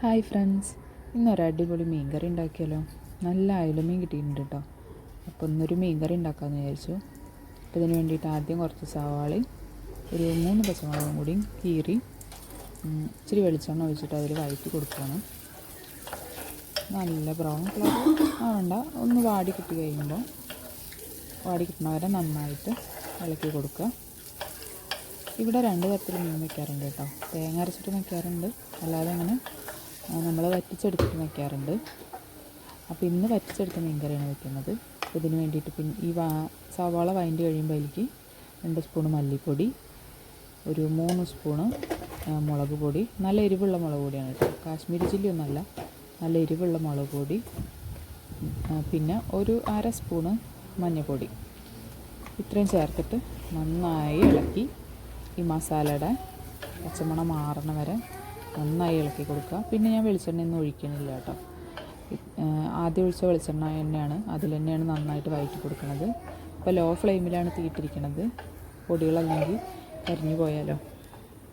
Hi friends ഇന്നൊരു അടിപൊളി മീൻകറി ഉണ്ടാക്കിയല്ലോ നല്ല അയലമീൻ കിട്ടിയിട്ടുണ്ട് കേട്ടോ അപ്പോൾ ഇന്നൊരു മീൻകറി ഉണ്ടാക്കാമെന്ന് വിചാരിച്ചു. അപ്പോൾ ഇതിന് വേണ്ടിയിട്ട് ആദ്യം കുറച്ച് സവാളയും ഒരു മൂന്ന് പച്ചമുളകും കൂടി കീറി ഇച്ചിരി വെളിച്ചെണ്ണ ഒഴിച്ചിട്ട് അതിൽ വഴറ്റി കൊടുക്കണം നല്ല ബ്രൗൺ കളർ ആവണ്ട ഒന്ന് വാടി കിട്ടി കഴിയുമ്പോൾ വാടി കിട്ടണവരെ നന്നായിട്ട് ഇളക്കി കൊടുക്കുക. ഇവിടെ രണ്ട് തരത്തിൽ മീൻ വെക്കാറുണ്ട് കേട്ടോ തേങ്ങ അരച്ചിട്ട് വെക്കാറുണ്ട്. അല്ലാതെ അങ്ങനെ നമ്മൾ വറ്റിച്ചെടുത്തിട്ട് വയ്ക്കാറുണ്ട് അപ്പോൾ ഇന്ന് വറ്റിച്ചെടുത്ത മീൻ കറിയാണ് വെക്കുന്നത്. അപ്പോൾ ഇതിന് വേണ്ടിയിട്ട് പിന്നെ ഈ വാ സവാള വഴണ്ടി കഴിയുമ്പോൾ അതിലേക്ക് രണ്ട് സ്പൂണ് മല്ലിപ്പൊടി ഒരു മൂന്ന് സ്പൂണ് മുളക് പൊടി നല്ല എരിവുള്ള മുളക് പൊടിയാണ് കേട്ടോ. കാശ്മീരി ചില്ലി ഒന്നല്ല നല്ല എരിവുള്ള മുളക് പൊടി പിന്നെ ഒരു അര സ്പൂണ് മഞ്ഞൾപ്പൊടി ഇത്രയും ചേർത്തിട്ട് നന്നായി ഇളക്കി ഈ മസാലയുടെ പച്ചമണം മാറണ വരെ നന്നായി ഇളക്കി കൊടുക്കുക പിന്നെ ഞാൻ വെളിച്ചെണ്ണ ഒന്നും ഒഴിക്കണില്ല കേട്ടോ. ആദ്യം ഒഴിച്ച വെളിച്ചെണ്ണ തന്നെയാണ്. അതിൽ തന്നെയാണ് നന്നായിട്ട് വഴറ്റി കൊടുക്കുന്നത് അപ്പോൾ ലോ ഫ്ലെയിമിലാണ് തീയിട്ടിരിക്കുന്നത് പൊടികളല്ലെങ്കിൽ കരിഞ്ഞു പോയാലോ.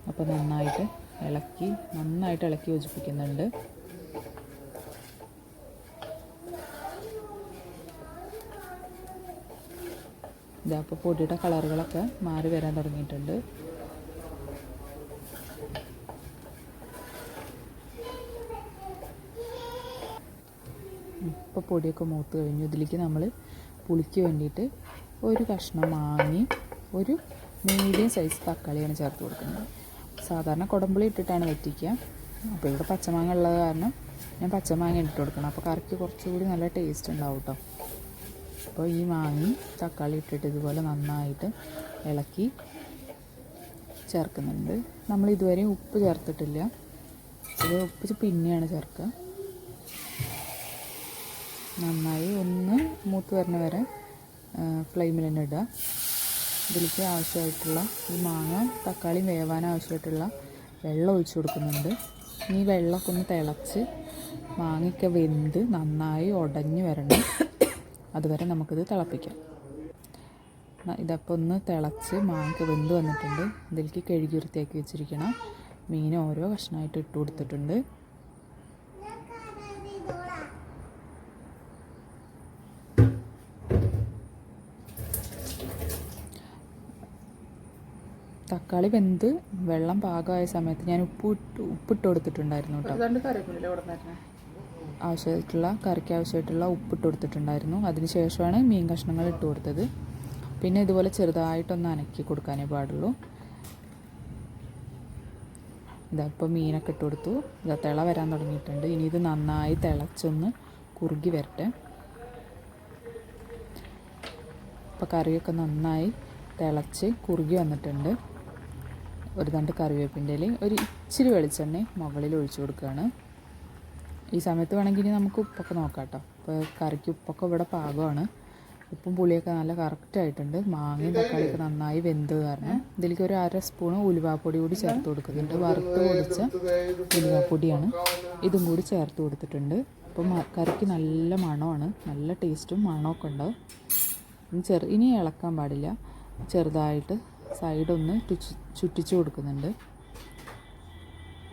അപ്പോൾ നന്നായിട്ട് ഇളക്കി നന്നായിട്ട് ഇളക്കി യോജിപ്പിക്കുന്നുണ്ട്. ഇതാ അപ്പോൾ പൊടിയുടെ കളറുകളൊക്കെ മാറി വരാൻ തുടങ്ങിയിട്ടുണ്ട്. ഇപ്പോൾ പൊടിയൊക്കെ മൂത്ത് കഴിഞ്ഞു. ഇതിലേക്ക് നമ്മൾ പുളിക്ക് വേണ്ടിയിട്ട് ഒരു കഷ്ണം മാങ്ങി ഒരു മീഡിയം സൈസ് തക്കാളിയാണ് ചേർത്ത് കൊടുക്കുന്നത്. സാധാരണ കുടമ്പുളി ഇട്ടിട്ടാണ് വറ്റിക്കുക. അപ്പോൾ ഇവിടെ പച്ചമാങ്ങ ഉള്ളത് കാരണം ഞാൻ പച്ചമാങ്ങ ഇട്ട് കൊടുക്കണം. അപ്പോൾ കറിക്ക് കുറച്ചുകൂടി നല്ല ടേസ്റ്റ് ഉണ്ടാവും കേട്ടോ അപ്പോൾ ഈ മാങ്ങി തക്കാളി ഇട്ടിട്ട് ഇതുപോലെ നന്നായിട്ട് ഇളക്കി ചേർക്കുന്നുണ്ട്. നമ്മൾ ഇതുവരെയും ഉപ്പ് ചേർത്തിട്ടില്ല. ഇത് ഉപ്പ് പിന്നെയാണ് ചേർക്കുക. നന്നായി ഒന്ന് മൂത്ത് വരണ വരെ ഫ്ലെയിമിൽ തന്നെ ഇടുക. ഇതിലേക്ക് ആവശ്യമായിട്ടുള്ള ഈ മാങ്ങ തക്കാളി വേവാൻ ആവശ്യമായിട്ടുള്ള വെള്ളം ഒഴിച്ചു കൊടുക്കുന്നുണ്ട്. ഈ വെള്ളമൊക്കെ ഒന്ന് തിളച്ച് മാങ്ങയ്ക്ക് വെന്ത് നന്നായി ഉടഞ്ഞു വരണം. അതുവരെ നമുക്കിത് തിളപ്പിക്കാം. ഇതപ്പോൾ ഒന്ന് തിളച്ച് മാങ്ങയ്ക്ക് വെന്ത് വന്നിട്ടുണ്ട്. ഇതിലേക്ക് കഴുകി വൃത്തിയാക്കി വെച്ചിരിക്കണം. മീൻ ഓരോ കഷ്ണമായിട്ട് ഇട്ട് കൊടുത്തിട്ടുണ്ട്. തക്കാളി വെന്ത് വെള്ളം പാകമായ സമയത്ത് ഞാൻ ഉപ്പ് ഇട്ട് ഉപ്പിട്ട് കൊടുത്തിട്ടുണ്ടായിരുന്നു കേട്ടോ. ആവശ്യമായിട്ടുള്ള കറിക്ക് ആവശ്യമായിട്ടുള്ള ഉപ്പിട്ട് കൊടുത്തിട്ടുണ്ടായിരുന്നു. അതിന് ശേഷമാണ് മീൻ കഷ്ണങ്ങൾ ഇട്ട് കൊടുത്തത്. പിന്നെ ഇതുപോലെ ചെറുതായിട്ടൊന്ന് അനക്കി കൊടുക്കാനേ പാടുള്ളൂ. ഇതാ ഇപ്പോൾ മീനൊക്കെ ഇട്ട് കൊടുത്തു. ഇതാ തിള വരാൻ തുടങ്ങിയിട്ടുണ്ട്. ഇനി ഇത് നന്നായി തിളച്ചൊന്ന് കുറുകി വരട്ടെ. അപ്പോൾ കറിയൊക്കെ നന്നായി തിളച്ച് കുറുകി വന്നിട്ടുണ്ട്. ഒരു തണ്ട് കറിവേപ്പിന്റെ ഇലയും ഒരു ഇച്ചിരി വെളിച്ചെണ്ണ മുകളിൽ ഒഴിച്ചു കൊടുക്കുകയാണ്. ഈ സമയത്ത് വേണമെങ്കിൽ ഇനി നമുക്ക് ഉപ്പൊക്കെ നോക്കാം കേട്ടോ. ഇപ്പോൾ കറിക്ക് ഉപ്പൊക്കെ ഇവിടെ പാകമാണ്. ഉപ്പും പുളിയൊക്കെ നല്ല കറക്റ്റായിട്ടുണ്ട് മാങ്ങയും തക്കാളിയൊക്കെ നന്നായി വെന്ത് കാരണം ഇതിലേക്ക് ഒരു അര സ്പൂൺ ഉലുവാപ്പൊടി കൂടി ചേർത്ത് കൊടുക്കുന്നുണ്ട്. വറുത്ത് പൊടിച്ച ഉലുവാപ്പൊടിയാണ്. ഇതും കൂടി ചേർത്ത് കൊടുത്തിട്ടുണ്ട്. അപ്പം കറിക്ക് നല്ല മണമാണ്. നല്ല ടേസ്റ്റും മണമൊക്കെ ഉണ്ടാവും ചെറു ഇനി ഇളക്കാൻ പാടില്ല. ചെറുതായിട്ട് സൈഡൊന്ന് ചുറ്റിച്ച് കൊടുക്കുന്നുണ്ട്.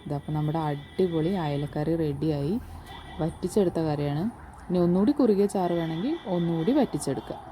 ഇതപ്പോൾ നമ്മുടെ അടിപൊളി അയലക്കറി റെഡിയായി. വറ്റിച്ചെടുത്ത കറിയാണ്. ഇനി ഒന്നുകൂടി കുറുകിയ ചാറ് വേണമെങ്കിൽ ഒന്നുകൂടി വറ്റിച്ചെടുക്കുക